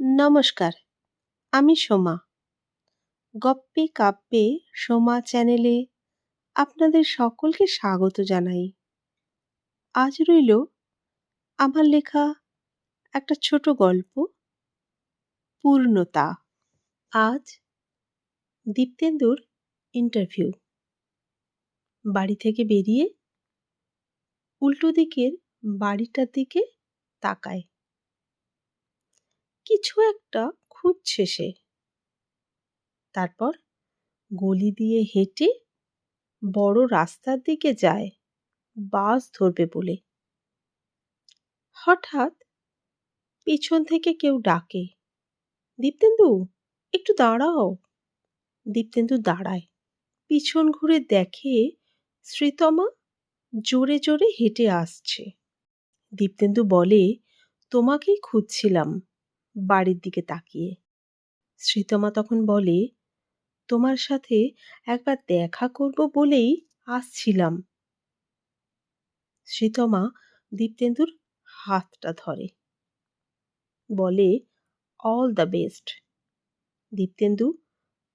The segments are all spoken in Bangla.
নমস্কার, আমি সোমা। গপ্পে কাব্যে সোমা চ্যানেলে আপনাদের সকলকে স্বাগত জানাই। আজ রইল আমার লেখা একটা ছোট গল্প, পূর্ণতা। আজ দীপ্তেন্দুর ইন্টারভিউ বাড়ি থেকে বেরিয়ে উল্টো দিকের বাড়িটার দিকে তাকায়। কিছু একটা খুঁজছে সে। তারপর গলি দিয়ে হেঁটে বড় রাস্তার দিকে যায়, বাস ধরবে বলে। হঠাৎ পিছন থেকে কেউ ডাকে, দীপ্তেন্দু, একটু দাঁড়াও। দীপ্তেন্দু দাঁড়ায়, পিছন ঘুরে দেখে শ্রীতমা জোরে জোরে হেঁটে আসছে। দীপ্তেন্দু বলে, তোমাকেই খুঁজছিলাম। বাড়ির দিকে তাকিয়ে। শ্রীতমা তখন বলে, তোমার সাথে একবার দেখা করব বলেই আসছিলাম। শ্রীতমা দীপ্তেন্দুর হাতটা ধরে। বলে অল দ্য বেস্ট দীপ্তেন্দু,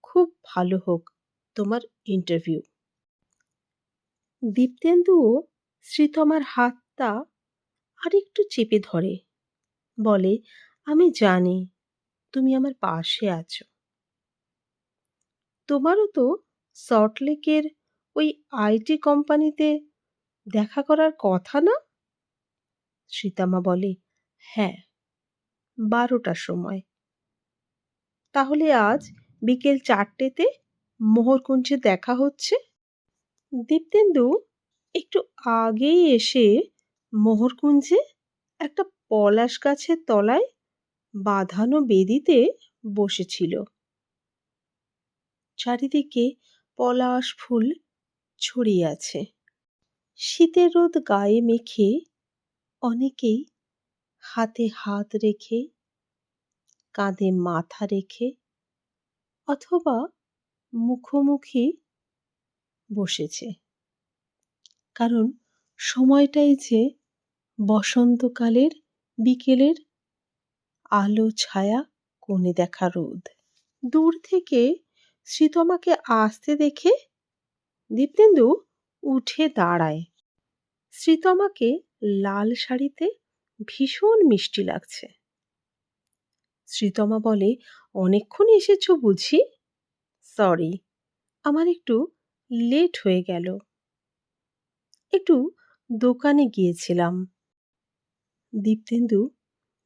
খুব ভালো হোক তোমার ইন্টারভিউ দীপ্তেন্দুও শ্রীতমার হাতটা আরেকটু চেপে ধরে। বলে আমি জানি তুমি আমার পাশে আছো। তোমারও তো সল্টলেকের ওই আইটি কোম্পানিতে দেখা করার কথা না? সীতামা বলে হ্যাঁ বারোটার সময়। তাহলে আজ বিকেল চারটেতে মোহরকুঞ্জে দেখা হচ্ছে? দীপ্তেন্দু একটু আগেই এসে মোহরকুঞ্জে একটা পলাশ গাছের তলায় বাঁধানো বেদিতে বসেছিল। চারিদিকে পলাশ ফুল ছড়িয়ে আছে। শীতের রোদ গায়ে মেখে অনেকেই হাতে হাত রেখে, কাঁধে মাথা রেখে অথবা মুখোমুখি বসেছে। কারণ সময়টাই যে বসন্তকালের বিকেলের আলো, ছায়া, কোণে দেখা রোদ। দূর থেকে শ্রীতমাকে আসতে দেখে দীপ্তেন্দু উঠে দাঁড়ায়। শ্রীতমাকে লাল শাড়িতে ভীষণ মিষ্টি লাগছে। শ্রীতমা বলে, অনেকক্ষণ এসেছ বুঝি? সরি, আমার একটু লেট হয়ে গেল। একটু দোকানে গিয়েছিলাম। দীপ্তেন্দু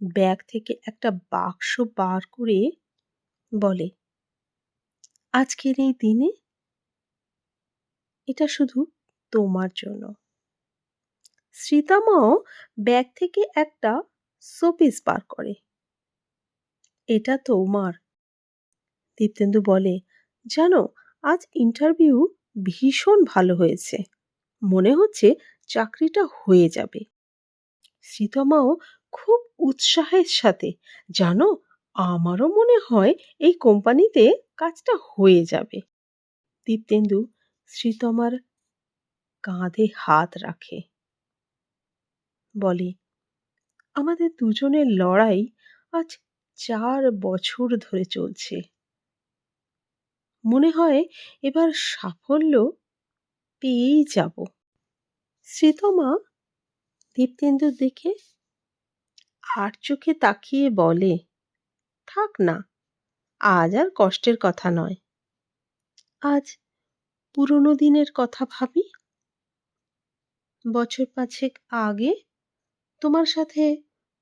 ব্যাগ থেকে একটা বাক্স বার করে বলে, আজকের এই দিনে এটা শুধু তোমার জন্য। শ্রীতামাও ব্যাগ থেকে একটা শোপিস বার করে। এটা তোমার। দীপ্তেন্দু বলে, জানো, আজ ইন্টারভিউ ভীষণ ভালো হয়েছে। মনে হচ্ছে চাকরিটা হয়ে যাবে। শ্রীতমাও খুব উৎসাহের সাথে, জানো, আমারও মনে হয় এই কোম্পানিতে কাজটা হয়ে যাবে। দীপ্তেন্দু শ্রীতমার কাঁধে হাত রাখে। বলে, আমাদের দুজনের লড়াই আজ চার বছর ধরে চলছে। মনে হয় এবার সাফল্য পেয়েই যাব। শ্রীতমা দীপ্তেন্দুর দিকে আর চোখে তাকিয়ে বলে, থাক না, আজ আর কষ্টের কথা নয়। আজ পুরনো দিনের কথা ভাবি। বছর পাঁচেক আগে তোমার সাথে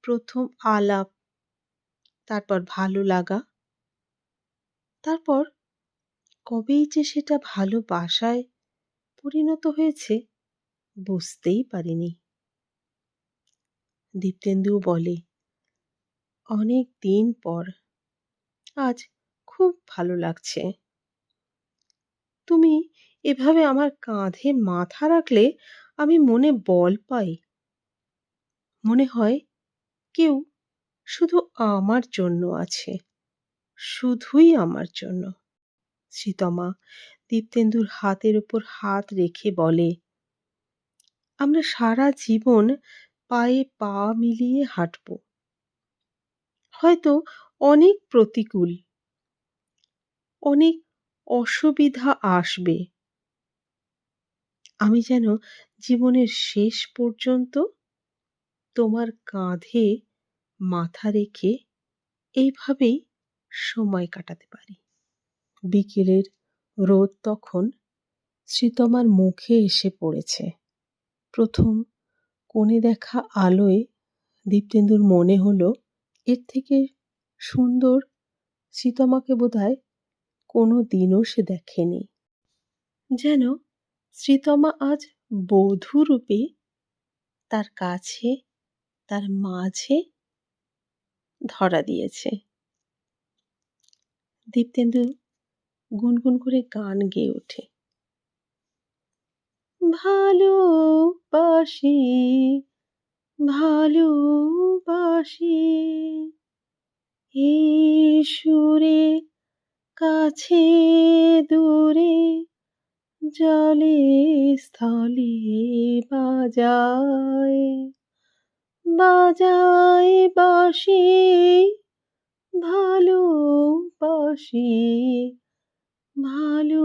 প্রথম আলাপ, তারপর ভালো লাগা, তারপর কবেই যে সেটা ভালোবাসায় পরিণত হয়েছে বুঝতেই পারিনি। দীপ্তেন্দু বলে, অনেক দিন পর। আজ খুব ভালো লাগছে। তুমি এভাবে আমার কাঁধে মাথা রাখলে আমি মনে বল পাই। মনে হয় কেউ শুধু আমার জন্য আছে, শুধুই আমার জন্য। সীতমা দীপ্তেন্দুর হাতের উপর হাত রেখে বলে, আমরা সারা জীবন পায়ে পা মিলিয়ে হাঁটব। হয়তো অনেক প্রতিকূল, অনেক অসুবিধা আসবে। আমি যেন জীবনের শেষ পর্যন্ত তোমার কাঁধে মাথা রেখে এইভাবেই সময় কাটাতে পারি। বিকেলের রোদ তখন শ্রীতমার মুখে এসে পড়েছে। প্রথম কোণে দেখা আলোয় দীপ্তেন্দুর মনে হলো, এর থেকে সুন্দর শ্রীতমাকে বোধহয় কোনো দিনও সে দেখেনি। যেন শ্রীতমা আজ বধূরূপে তার কাছে, তার মাঝে ধরা দিয়েছে। দীপ্তেন্দু গুনগুন করে গান গেয়ে ওঠে। ভালোবাসি ভালোবাসি। সুরে কাছে দূরে জলে স্থলে বাজায় বাজায় বাসি ভালোবাসি। ভালোবাসি।